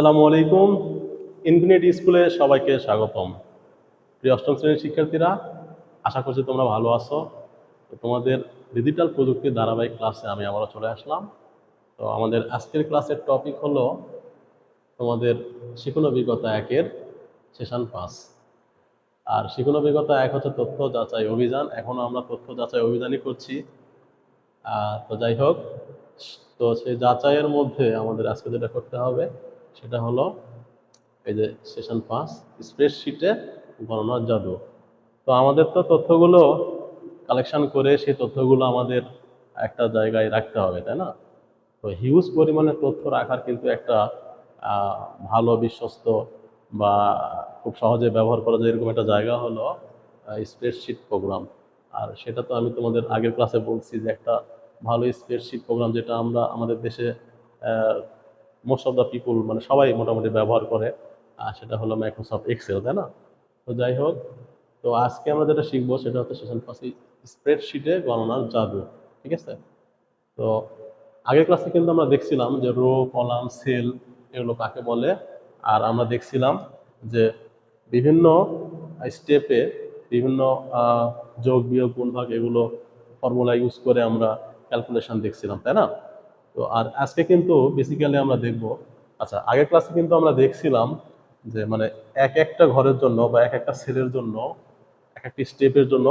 আসসালামু আলাইকুম। ইনফিনিটি স্কুলে সবাইকে স্বাগতম। প্রিয় অষ্টম শ্রেণির শিক্ষার্থীরা, আশা করছি তোমরা ভালো আছো। তো তোমাদের ডিজিটাল প্রযুক্তির ধারাবাহিক ক্লাসে আমি আবারও চলে আসলাম। তো আমাদের আজকের ক্লাসের টপিক হলো তোমাদের শিক্ষণ অভিজ্ঞতা একের সেশন পাস আর শিক্ষণ অভিজ্ঞতা এক হচ্ছে তথ্য যাচাই অভিযান। এখনও আমরা তথ্য যাচাই অভিযানই করছি। তো যাই হোক, তো সেই যাচাইয়ের মধ্যে আমাদের আজকে যেটা করতে হবে সেটা হলো এই যে সেশন পাস স্প্রেডশিটে গণনার জাদু। তো আমাদের তো তথ্যগুলো কালেকশন করে সেই তথ্যগুলো আমাদের একটা জায়গায় রাখতে হবে, তাই না? তো হিউজ পরিমাণে তথ্য রাখার কিন্তু একটা ভালো, বিশ্বস্ত বা খুব সহজে ব্যবহার করা যায় এরকম একটা জায়গা হলো স্প্রেডশিট প্রোগ্রাম আর সেটা তো আমি তোমাদের আগের ক্লাসে বলছি যে একটা ভালো স্প্রেডশিট প্রোগ্রাম যেটা আমরা আমাদের দেশে মোস্ট অফ দ্য পিপুল মানে সবাই মোটামুটি ব্যবহার করে, আর সেটা হলো মাইক্রোসফট এক্সেল তাই না? তো যাই হোক, তো আজকে আমরা যেটা শিখব সেটা হচ্ছে সেশন পাশে স্প্রেডশিটে গণনার জাদু, ঠিক আছে? তো আগের ক্লাসে কিন্তু আমরা দেখছিলাম যে রো কলাম সেল এগুলো কাকে বলে? আর আমরা দেখছিলাম যে বিভিন্ন স্টেপে বিভিন্ন যোগ, বিয়োগ, গুণভাগ এগুলো ফর্মুলা ইউজ করে আমরা ক্যালকুলেশন দেখছিলাম, তাই না? তো আর আজকে কিন্তু বেসিক্যালি আমরা দেখব আচ্ছা আগের ক্লাসে কিন্তু আমরা দেখছিলাম যে মানে এক একটা ঘরের জন্য বা এক একটা সেলের জন্য, এক একটা স্টেপের জন্য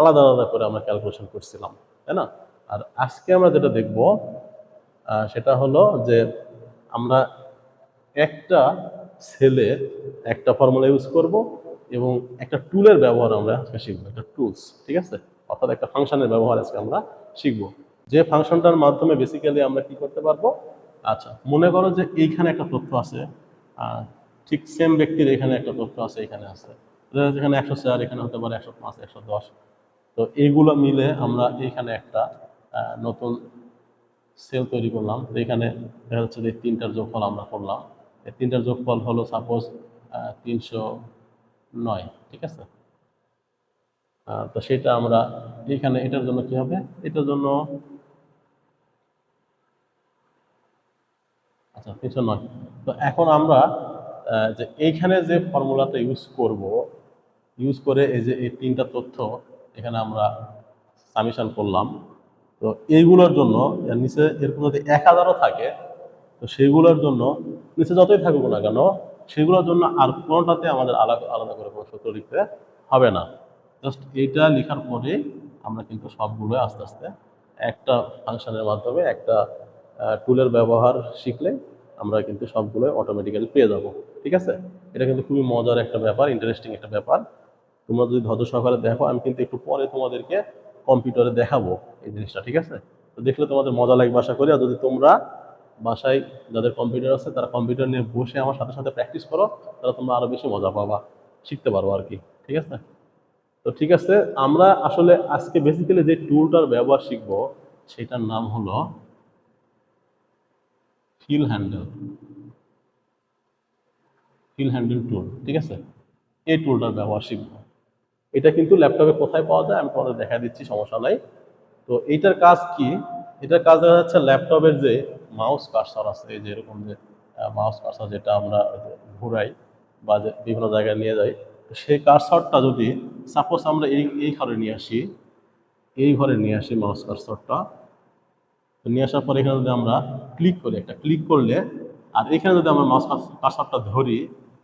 আলাদা আলাদা করে আমরা ক্যালকুলেশন করছিলাম, তাই না? আর আজকে আমরা যেটা দেখব সেটা হলো যে আমরা একটা সেলে একটা ফর্মুলা ইউজ করব এবং একটা টুলের ব্যবহার আমরা আজকে শিখব, একটা টুলস ঠিক আছে? অর্থাৎ একটা ফাংশনের ব্যবহার আজকে আমরা শিখব। যে ফাংশনটার মাধ্যমে বেসিক্যালি আমরা কি করতে পারব? আচ্ছা মনে করো যে এইখানে একটা তথ্য আছে ঠিক সেম ব্যক্তির এখানে একটা তথ্য আছে, এখানে আছে। এখানে একশো চার, এখানে হতে পারে একশো পাঁচ, একশো দশ। তো এইগুলো মিলে আমরা এখানে একটা নতুন সেল তৈরি করলাম। এখানে দেখা যাচ্ছে যে তিনটার যোগফল আমরা করলাম। এই তিনটার যোগফল হলো সাপোজ তিনশো নয়, ঠিক আছে? তো সেটা আমরা এখানে এটার জন্য কি হবে? এটার জন্য আচ্ছা তিনশো নয়। তো এখন আমরা যে এইখানে যে ফর্মুলাটা ইউজ করব ইউজ করে এই যে এই তিনটা তথ্য এখানে আমরা সামিশন করলাম। তো এইগুলোর জন্য নিচে এরকম যদি এক হাজারও থাকে, তো সেইগুলোর জন্য, নিচে যতই থাকুক না কেন সেগুলোর জন্য আর কোনোটাতে আমাদের আলাদা আলাদা করে কোনো সূত্র লিখতে হবে না। জাস্ট এইটা লেখার পরে আমরা কিন্তু সবগুলো আস্তে আস্তে একটা ফাংশনের মাধ্যমে একটা টুলের ব্যবহার শিখলে আমরা কিন্তু সবগুলো অটোমেটিক্যালি পেয়ে যাব, ঠিক আছে? এটা কিন্তু খুবই মজার একটা ব্যাপার ইন্টারেস্টিং একটা ব্যাপার। তোমরা যদি ধৈর্য সহকারে দেখো, আমি কিন্তু একটু পরে তোমাদেরকে কম্পিউটারে দেখাবো এই জিনিসটা, ঠিক আছে? তো দেখলে তোমাদের মজা লাগবে আশা করি। আর যদি তোমরা বাসায় যাদের কম্পিউটার আছে, তারা কম্পিউটার নিয়ে বসে আমার সাথে সাথে প্র্যাকটিস করো, তাহলে তোমরা আরও বেশি মজা পাবা, শিখতে পারব আর কি, ঠিক আছে? তো ঠিক আছে, আমরা আসলে আজকে বেসিক্যালি যে টুলটার ব্যবহার শিখব, সেটার নাম হলো fill handle fill handle tool ঠিক আছে? এই টুলটার ব্যবহার শিখব। এটা কিন্তু ল্যাপটপে কোথায় পাওয়া যায়? আমি তোমাদের দেখা দিচ্ছি, সমস্যা নাই। তো এইটার কাজ কি? এটার কাজ দেখা যাচ্ছে ল্যাপটপের যে মাউস কার্সার আছে, এই যে এরকম যে মাউস কার্সার যেটা আমরা ঘুরাই বা বিভিন্ন জায়গায় নিয়ে যাই, তো সেই কার্সারটা যদি সাপোজ আমরা এই এই ঘরে নিয়ে আসি, এই ঘরে নিয়ে আসি মাউস কার্সারটা তো নিয়ে আসার পর এখানে যদি আমরা ক্লিক করি, একটা ক্লিক করলে আর এখানে যদি আমরা মাউস কার্সারটা ধরি,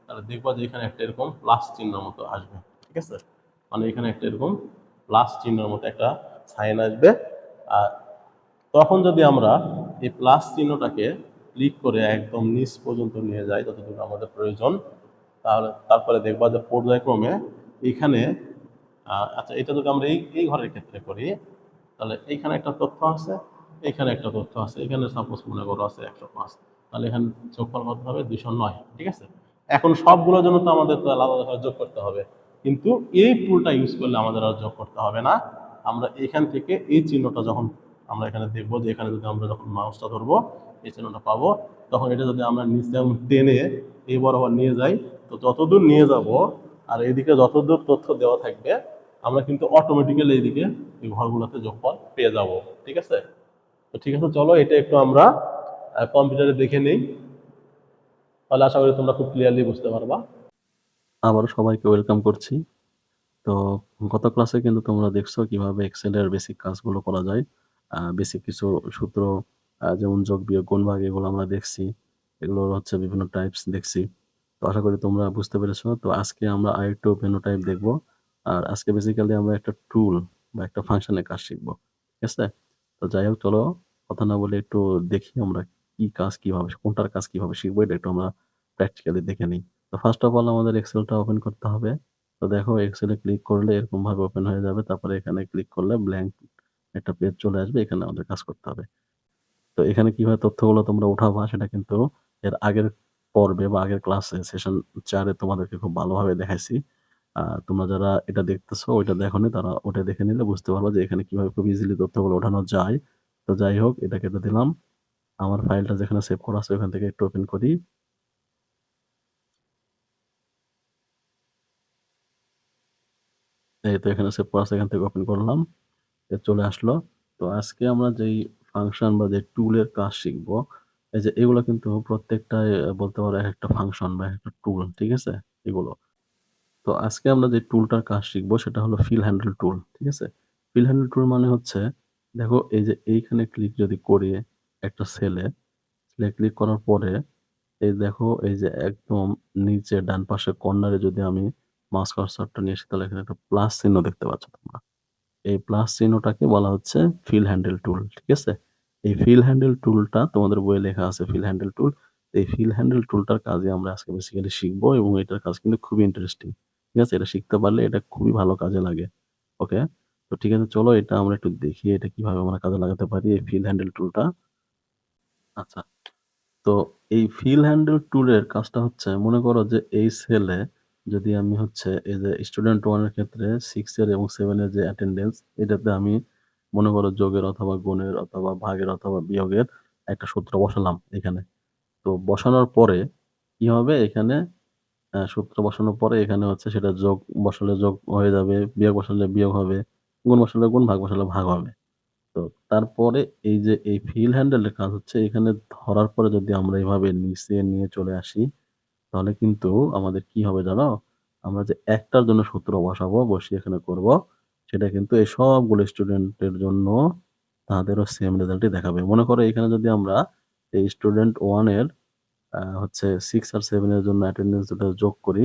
তাহলে দেখব যে এখানে একটা এরকম প্লাস চিহ্নের মতো আসবে, ঠিক আছে? মানে এখানে একটা এরকম প্লাস চিহ্নের মতো একটা সাইন আসবে। আর তখন যদি আমরা এই প্লাস চিহ্নটাকে ক্লিক করে একদম নিচ পর্যন্ত নিয়ে যাই, যতটুকু আমাদের প্রয়োজন, তাহলে তারপরে দেখবা যে পর্যায়ক্রমে এখানে আচ্ছা এটা যদি আমরা এই এই ঘরের ক্ষেত্রে করি, তাহলে এইখানে একটা তথ্য আছে। এখানে একটা তথ্য আছে, এখানে সাপোজ মনে করো আছে একশো পাঁচ, তাহলে এখানে যোগফল কত হবে দুইশো নয়, ঠিক আছে? এখন সবগুলোর জন্য তো আমাদের তো আলাদা যোগ করতে হবে, কিন্তু এই টুলটা ইউজ করলে আমাদের আর যোগ করতে হবে না। আমরা এখান থেকে এই চিহ্নটা যখন আমরা এখানে দেখব যে এখানে যদি আমরা যখন মাউসটা ধরবো, এই চিহ্নটা পাবো, তখন এটা যদি আমরা নিচে টেনে এই বরাবর নিয়ে যাই, তো যতদূর নিয়ে যাব আর এইদিকে যতদূর তথ্য দেওয়া থাকবে, আমরা কিন্তু অটোমেটিক্যালি এইদিকে এই ঘরগুলোতে যোগফল পেয়ে যাব, ঠিক আছে? তো ঠিক আছে, চলো এটা একটু আমরা কম্পিউটারে দেখে নেই। তাহলে আশা করি তোমরা খুব ক্লিয়ারলি বুঝতে পারবা। আবারও সবাইকে ওয়েলকাম করছি। তো গত ক্লাসে কিন্তু তোমরা দেখছ কীভাবে এক্সেলের বেসিক কাজগুলো করা যায়। বেসিক কিছু সূত্র যেমন যোগ, বিয়োগ, গুণ ভাগ এগুলো আমরা দেখছি। এগুলোর হচ্ছে বিভিন্ন টাইপস দেখছি। তো আশা করি তোমরা বুঝতে পেরেছ। তো আজকে আমরা আরেকটু ভিন্ন টাইপ দেখব। আর আজকে বেসিক্যালি আমরা একটা টুল বা একটা ফাংশনের কাজ শিখব। ঠিক আছে? তো যাই হোক, চলো কথা না বলে একটু দেখি আমরা কি কাজ কীভাবে, কোনটার কাজ কীভাবে শিখব, এটা একটু আমরা প্র্যাকটিক্যালি দেখে নিই। তো ফার্স্ট অফ অল আমাদের এক্সেলটা ওপেন করতে হবে। তো দেখো এক্সেলে ক্লিক করলে এরকম ভাবে ওপেন হয়ে যাবে। তারপরে এখানে ক্লিক করলে ব্ল্যাঙ্ক একটা পেজ চলে আসবে। এখানে আমাদের কাজ করতে হবে। তো এখানে কীভাবে তথ্যগুলো তোমরা উঠাবা সেটা কিন্তু এর আগের পর্বে বা আগের ক্লাসে সেশন চারে তোমাদেরকে খুব ভালোভাবে দেখাইছি। তোমরা যারা এটা দেখতেছো ওইটা দেখোনি তারা ওটা দেখে নিলে বুঝতে পারবা যে এখানে কীভাবে খুব ইজিলি তথ্যগুলো ওঠানো যায়। তো যাই হোক এটা কেটে দিলাম। আমার ফাইলটা যেখানে সেভ করা আছে ওখান থেকে একটু ওপেন করি। এই তো এখানে সেভ করা আছে এখান থেকে ওপেন করলাম। এ চলে আসলো। তো আজকে আমরা যেই ফাংশন বা যে টুলের কাজ শিখব এই যে এগুলো কিন্তু প্রত্যেকটাই আহ, বলতে পারো এক একটা ফাংশন বা এক একটা টুল ঠিক আছে? এগুলো। তো আজকে আমরা যে টুলটার কাজ শিখব সেটা হলো ফিল হ্যান্ডেল টুল ঠিক আছে? ফিল হ্যান্ডেল টুল মানে হচ্ছে, দেখো এই যে এইখানে ক্লিক যদি করি একটা সেলে সেলে ক্লিক করার পরে, এই দেখো এই যে একদম নিচে ডান পাশে কর্নারে যদি আমি মাউস কার্সারটা নিয়ে আসি, তাহলে এখানে একটা প্লাস চিহ্ন দেখতে পাচ্ছ তোমরা। এই প্লাস চিহ্নটাকে বলা হচ্ছে ফিল হ্যান্ডেল টুল ঠিক আছে? এই ফিল হ্যান্ডেল টুলটা তোমাদের বইয়ে লেখা আছে ফিল হ্যান্ডেল টুল এই ফিল হ্যান্ডেল টুলটার কাজে আমরা আজকে বেসিক্যালি শিখব এবং এটার কাজ কিন্তু খুবই ইন্টারেস্টিং ঠিক আছে? এটা শিখতে পারলে এটা খুবই ভালো কাজে লাগে। ওকে তো ঠিক আছে, চলো এটা আমরা একটু দেখি এটা কীভাবে আমরা কাজে লাগাতে পারি এই ফিল হ্যান্ডেল টুলটা আচ্ছা তো এই ফিল হ্যান্ডেল টুলের কাজটা হচ্ছে, মনে করো যে এই সেলে যদি আমি হচ্ছে এই যে স্টুডেন্ট ওয়ানের ক্ষেত্রে সিক্স এর এবং সেভেন এর যে অ্যাটেন্ডেন্স এটাতে আমি মনে করো যোগের অথবা গুণের অথবা ভাগের অথবা বিয়োগের একটা সূত্র বসালাম এখানে। তো বসানোর পরে কি হবে? এখানে সূত্র বসানোর পরে এখানে হচ্ছে সেটা যোগ বসালে যোগ হয়ে যাবে, বিয়োগ বসালে বিয়োগ হবে, গুণ বসালে গুণ, ভাগ বসালে ভাগ হবে। তো তারপরে এই যে এই ফিল হ্যান্ডেলের কাজ হচ্ছে, এখানে ধরার পরে যদি আমরা এইভাবে নিচে নিয়ে চলে আসি, তাহলে কিন্তু আমাদের কি হবে জানো? আমরা যে একটার জন্য সূত্র বসাবো, বসিয়ে এখানে করব, সেটা কিন্তু এই সবগুলো স্টুডেন্টের জন্য তাদেরও সেম রেজাল্টই দেখাবে। মনে করো এখানে যদি আমরা এই স্টুডেন্ট ওয়ানের হচ্ছে সিক্স আর সেভেনের জন্য অ্যাটেন্ডেন্স দুটো যোগ করি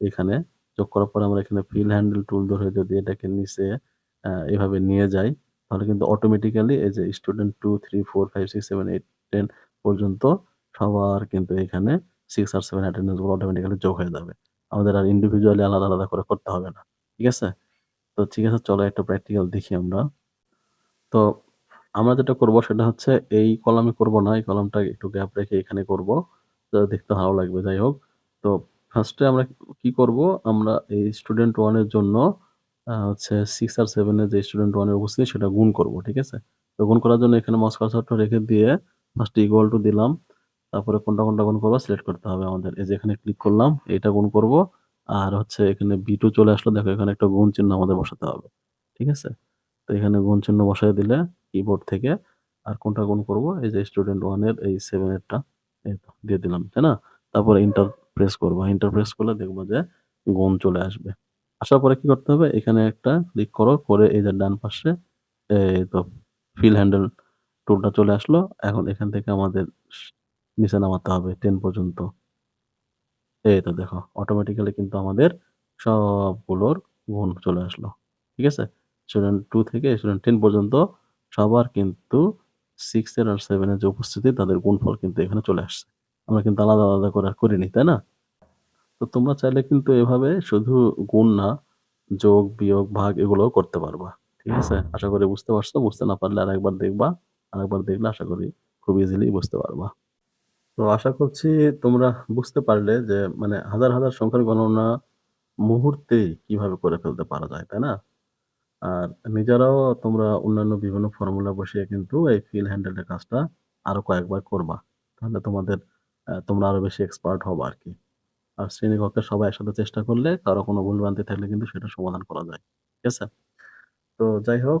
এখানে। যোগ করার পর আমরা এখানে ফিল হ্যান্ডেল টুল ধরে যদি এটাকে নিচে এভাবে নিয়ে যাই, তাহলে কিন্তু অটোমেটিক্যালি এই যে student two three four five six seven eight ten পর্যন্ত সবার কিন্তু এখানে সিক্স আর সেভেন অ্যাটেন্ডেন্সগুলো অটোমেটিক্যালি যোগ হয়ে যাবে। আমাদের আর ইন্ডিভিজুয়ালি আলাদা আলাদা করে করতে হবে না, ঠিক আছে? তো ঠিক আছে, চলো একটা প্র্যাকটিক্যাল দেখি আমরা। তো আমরা যেটা করব সেটা হচ্ছে এই কলামে করব না, এই কলামটা একটু গ্যাপ রেখে এখানে করব। দেখতে ভালো লাগবে, যাই হোক। তো ফার্স্টে আমরা কি করব? আমরা এই স্টুডেন্ট ওয়ানের জন্য হচ্ছে সিক্স আর সেভেনের যে স্টুডেন্ট ওয়ানের উপস্থিতি, সেটা গুণ করব, ঠিক আছে? তো গুণ করার জন্য এখানে মাস কার্সারটা রেখে দিয়ে ফার্স্ট ইকুয়াল টু দিলাম। তারপরে কোনটা কোনটা গুণ করব সিলেক্ট করতে হবে আমাদের। এই যে এখানে ক্লিক করলাম এটা গুণ করব। আর হচ্ছে এখানে বি টু চলে আসলো, দেখো এখানে একটা গুণ চিহ্ন আমাদের বসাতে হবে, ঠিক আছে? তো এখানে গুণ চিহ্ন বসাই দিলে কিবোর্ড থেকে আর কোনটা গুণ করব? এই যে স্টুডেন্ট ওয়ানের এই সেভেন এরটা এই তো, দিয়ে দিলাম, তাই না? তারপরে ইন্টার প্রেস করব। ইন্টার প্রেস করলে দেখব যে গুণ চলে আসবে। আসার পরে কি করতে হবে? এখানে একটা ক্লিক করো, করে এই যে ডান পাশে এই তো ফিল হ্যান্ডেল টুলটা চলে আসলো। এখন এখান থেকে আমাদের নিচে নামাতে হবে টেন পর্যন্ত। এই তো দেখো অটোমেটিক্যালি কিন্তু আমাদের সবগুলোর গুণ চলে আসলো। ঠিক আছে? স্টুডেন্ট টু থেকে স্টুডেন্ট টেন পর্যন্ত সবার কিন্তু সিক্স এর আর সেভেন এর যে উপস্থিতি, তাদের গুণফল কিন্তু এখানে চলে আসছে। আমরা কিন্তু আলাদা আলাদা করে আর করিনি, তাই না? তো তোমরা চাইলে কিন্তু এভাবে শুধু গুণ না, যোগ, বিয়োগ, ভাগ এগুলো করতে পারবা। ঠিক আছে? আশা করি বুঝতে পারছ। বুঝতে না পারলে আরেকবার দেখবা। আরেকবার দেখলে আশা করি খুব ইজিলি বুঝতে পারবা। তো আশা করছি তোমরা বুঝতে পারলে যে মানে হাজার হাজার সংখ্যার গণনা মুহূর্তেই কীভাবে করে ফেলতে পারা যায়, তাই না? আর নিজেরাও তোমরা অন্যান্য বিভিন্ন ফর্মুলা বসিয়ে কিন্তু এই ফিল হ্যান্ডেলের কাজটা আরও কয়েকবার করবা তাহলে তোমাদের তোমরা আরও বেশি এক্সপার্ট হবে আর কি আর শ্রেণীকক্ষে সবাই একসাথে চেষ্টা করলে কারও কোনো ভুলভ্রান্তি থাকলে কিন্তু সেটা সমাধান করা যায় ঠিক আছে তো যাই হোক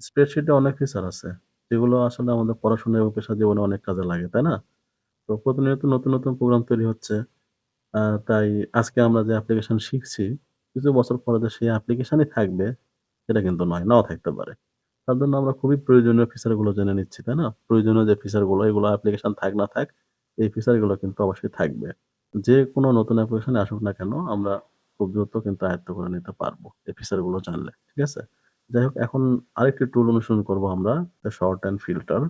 স্প্রেডশিটে অনেক ফিচার আছে যেগুলো আসলে আমাদের পড়াশোনা এবং পেশা জীবনে অনেক কাজে লাগে তাই না তো প্রতিনিয়ত নতুন, নতুন প্রোগ্রাম তৈরি হচ্ছে। তাই আজকে আমরা যে অ্যাপ্লিকেশন শিখছি, কিছু বছর পরে সেই অ্যাপ্লিকেশনই থাকবে, সেটা কিন্তু নয়, নাও থাকতে পারে। তার জন্য আমরা খুবই প্রয়োজনীয় ফিচারগুলো জেনে নিচ্ছি, তাই না? প্রয়োজনীয় যে ফিচারগুলো, এগুলো অ্যাপ্লিকেশন থাক না থাক, এই ফিচারগুলো কিন্তু অবশ্যই থাকবে। যেকোনো নতুন অ্যাপ্লিকেশন আসুক না কেন, আমরা খুব দ্রুত কিন্তু আয়ত্ত করে নিতে পারব, এই ফিচারগুলো জানলে। ঠিক আছে? যাই হোক এখন আরেকটি টুল অনুসরণ করব আমরা, শর্ট অ্যান্ড ফিল্টার।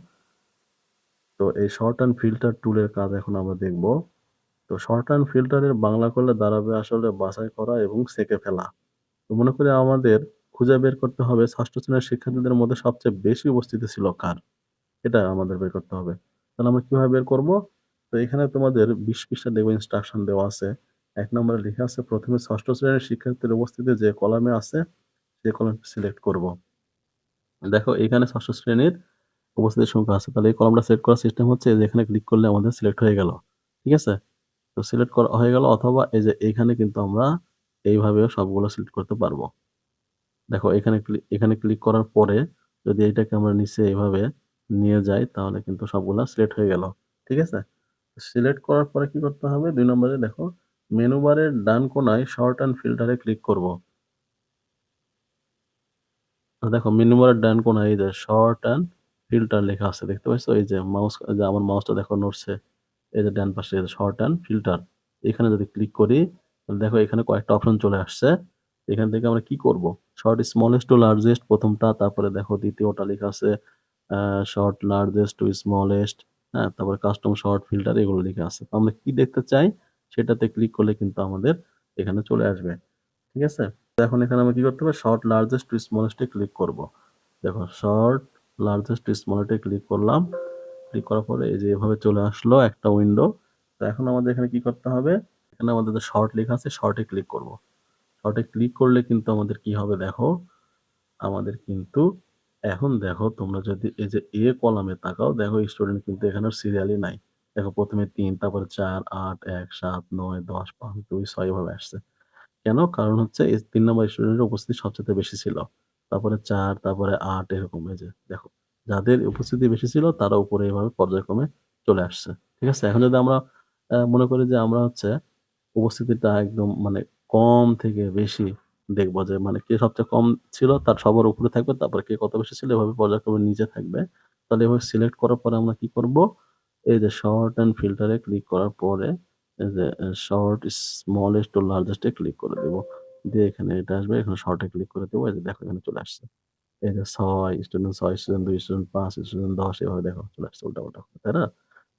তো এই শর্ট অ্যান্ড ফিল্টার টুলের কাজ এখন আমরা দেখব। তো শর্ট অ্যান্ড ফিল্টারের বাংলা করলে দাঁড়াবে আসলে বাছাই করা এবং ছেঁকে ফেলা। তো মনে করি আমাদের খুঁজে বের করতে হবে ষষ্ঠ শ্রেণির শিক্ষার্থীদের মধ্যে সবচেয়ে বেশি উপস্থিতি ছিল কার? এটা আমাদের বের করতে হবে। তাহলে আমরা কীভাবে বের করব? তো এখানে তোমাদের ২০ পৃষ্ঠা দেখবে ইনস্ট্রাকশন দেওয়া আছে। এক নম্বরে লেখা আছে প্রথমে ষষ্ঠ শ্রেণির শিক্ষার্থীর উপস্থিতি যে কলামে আছে, সে কলামটি সিলেক্ট করব। দেখো এখানে ষষ্ঠ শ্রেণির উপস্থিতির সংখ্যা আছে। তাহলে এই কলামটা সিলেক্ট করার সিস্টেম হচ্ছে যে এখানে ক্লিক করলে আমাদের সিলেক্ট হয়ে গেল। ঠিক আছে? তো সিলেক্ট করা হয়ে গেল অথবা এই যে এখানে কিন্তু আমরা এইভাবেও সবগুলো সিলেক্ট করতে পারব। দেখো, এখানে ক্লি এখানে ক্লিক করার পরে যদি এইটাকে আমরা নিচে এভাবে নিয়ে যাই, তাহলে কিন্তু সবগুলা সিলেক্ট হয়ে গেল। ঠিক আছে? সিলেক্ট করার পরে কি করতে হবে? দুই নম্বরে দেখো মেনু বারের ডান কোণায় শর্ট অ্যান্ড ফিল্টারে ক্লিক করব। দেখো মেনু বারের ডান কোণায় এই যে শর্ট অ্যান্ড ফিল্টার লেখা আছে। দেখতে পাচ্ছ? এই যে মাউস যে আমার মাউসটা দেখো নড়ছে। এই যে ডান পাশে শর্ট অ্যান্ড ফিল্টার। এখানে যদি ক্লিক করি দেখো এখানে কয়েকটা অপশন চলে আসছে। এখান থেকে আমরা কি করব? শর্ট স্মলেস্ট টু লার্জেস্ট প্রথমটা, তারপরে দেখো দ্বিতীয়টা লেখা আছে শর্ট লার্জেস্ট টু স্মলেস্ট, হ্যাঁ? তারপরে কাস্টম শর্ট ফিল্টার এগুলো লেখা আছে। আমরা কি দেখতে চাই সেটাতে ক্লিক করলে কিন্তু আমাদের এখানে চলে আসবে। ঠিক আছে? এখন এখানে আমরা কি করতে হবে? Sort largest to smallest click করব। দেখো sort largest to smallest click করলাম। ক্লিক করার পরে এই যে এভাবে চলে আসলো একটা উইন্ডো। তো এখন আমাদের এখানে কি করতে হবে? এখানে আমাদের শর্ট লেখা আছে শর্ট ক্লিক করব। শর্ট ক্লিক করলে কিন্তু আমাদের কি হবে দেখো, আমাদের কিন্তু এখন দেখো তোমরা যদি এই যে এ কলামে তাকাও দেখো স্টুডেন্ট কিন্তু এখানে সিরিয়ালই নাই। দেখো প্রথমে ৩ তারপরে ৪, ৮, ১, ৭, ৯, ১০, ৫, ২, ৬ এভাবে আসছে। কেন? কারণ হচ্ছে এই ৩ নম্বর স্টুডেন্টের উপস্থিতি সবচাইতে বেশি ছিল। তারপরে চার তারপরে আট এরকম এই যে দেখো। যাদের উপস্থিতি বেশি ছিল তারা উপরে এভাবে পর্যায়ক্রমে চলে আসছে। ঠিক আছে? এখন যদি আমরা মনে করি যে আমরা হচ্ছে উপস্থিতিটা একদম মানে কম থেকে বেশি দেখব যে মানে কে সবচেয়ে কম ছিল তার সবার উপরে থাকবে। তারপরে কে কত বেশি ছিল এভাবে পর্যায়ক্রমে নিচে থাকবে। তাহলে এভাবে সিলেক্ট করার পরে আমরা কি করব? এই যে শর্ট অ্যান্ড ফিল্টারে ক্লিক করার পরে এই যে sort smallest to largest click করে দেবো দিয়ে এখানে এটা আসবে। এখানে শর্ট ক্লিক করে দেবো এই যে দেখো এখানে চলে আসছে। এই যে ছয় স্টুডেন্ট ছয় স্টুডেন্ট দুই স্টুডেন্ট পাঁচ স্টুডেন্ট ১০ এভাবে দেখো চলে আসছে উল্টা-পাল্টা। তাই না?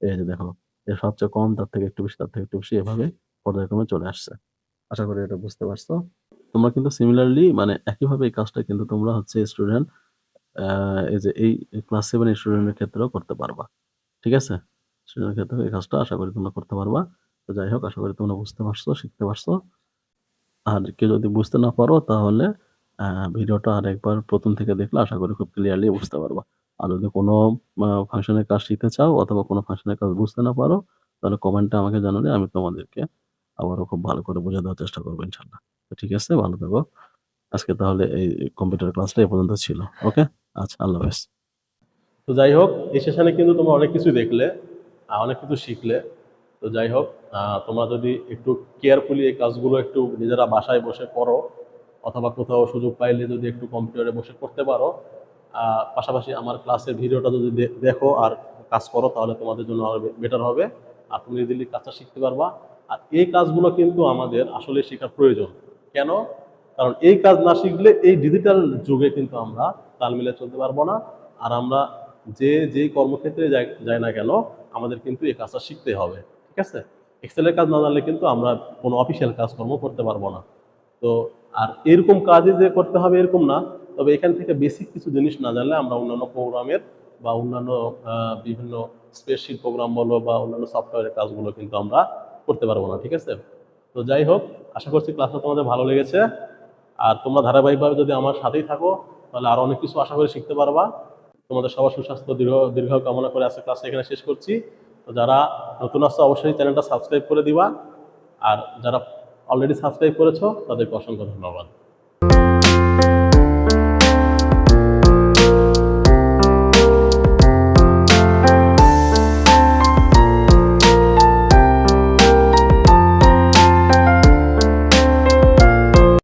এই যে দেখো এর সবচেয়ে কম তার থেকে একটু বেশি, তার থেকে একটু বেশি এভাবে পর্যায়ক্রমে চলে আসছে। আশা করি এটা বুঝতে পারছ। তোমরা কিন্তু সিমিলারলি মানে একইভাবে এই কাজটা কিন্তু তোমরা হচ্ছে স্টুডেন্ট এই যে এই ক্লাস 7 এর স্টুডেন্টের ক্ষেত্রেও করতে পারবা। ঠিক আছে? স্টুডেন্টের ক্ষেত্রেও এই কাজটা আশা করি তোমরা করতে পারবা। তো যাই হোক আশা করি তোমরা বুঝতে পারছ, শিখতে পারছ। আর কেউ যদি বুঝতে না পারো তাহলে ভিডিওটা আরেকবার প্রথম থেকে দেখলে আশা করি খুব ক্লিয়ারলি বুঝতে পারবা। আর যদি কোনো ফাংশনের কাজ শিখতে চাও অথবা কোনো ফাংশনের কাজ বুঝতে না পারো তাহলে কমেন্টে আমাকে জানালে আমি তোমাদেরকে আবারও খুব ভালো করে বুঝিয়ে দেওয়ার চেষ্টা করব ইনশাল্লাহ তো ঠিক আছে? ভালো থাকো আজকে তাহলে এই কম্পিউটার ক্লাসটা এ পর্যন্ত ছিল। ওকে? আচ্ছা আল্লাহ হাফেজ। তো যাই হোক এই সেশনে কিন্তু তোমরা অনেক কিছু দেখলে, অনেক কিছু শিখলে। তো যাই হোক তোমরা যদি একটু কেয়ারফুলি এই কাজগুলো একটু নিজেরা বাসায় বসে করো অথবা কোথাও সুযোগ পাইলে যদি একটু কম্পিউটারে বসে করতে পারো, পাশাপাশি আমার ক্লাসের ভিডিওটা যদি দেখো আর কাজ করো তাহলে তোমাদের জন্য আরও বেটার হবে। আর তুমি ইজিলি কাজটা শিখতে পারবা। আর এই কাজগুলো কিন্তু আমাদের আসলে শেখা প্রয়োজন। কেন? কারণ এই কাজ না শিখলে এই ডিজিটাল যুগে কিন্তু আমরা তাল মিলিয়ে চলতে পারব না। আর আমরা যে যে কর্মক্ষেত্রে যাই না কেন, আমাদের কিন্তু এই কাজটা শিখতে হবে। ঠিক আছে? এক্সেলের কাজ না জানলে কিন্তু আমরা কোনো অফিসিয়াল কাজকর্ম করতে পারব না। তো আর এরকম কাজই যে করতে হবে এরকম না। তবে এখান থেকে বেসিক কিছু জিনিস না জানলে আমরা অন্যান্য প্রোগ্রামের বা অন্যান্য বিভিন্ন স্প্রেডশিট প্রোগ্রাম বলো বা অন্যান্য সফটওয়্যারের কাজগুলো কিন্তু আমরা করতে পারব না। ঠিক আছে? তো যাই হোক, আশা করছি ক্লাসটা তোমাদের ভালো লেগেছে। আর তোমরা ধারাবাহিকভাবে যদি আমার সাথেই থাকো, তাহলে আরও অনেক কিছু আশা করি শিখতে পারবা। তোমাদের সবার সুস্বাস্থ্য, দীর্ঘ দীর্ঘায়ু কামনা করে আজকের ক্লাসটা এখানে শেষ করছি। তো যারা নতুন আসছো অবশ্যই চ্যানেলটা সাবস্ক্রাইব করে দিবা। আর যারা অলরেডি সাবস্ক্রাইব করেছ, তাদেরকে অসংখ্য ধন্যবাদ।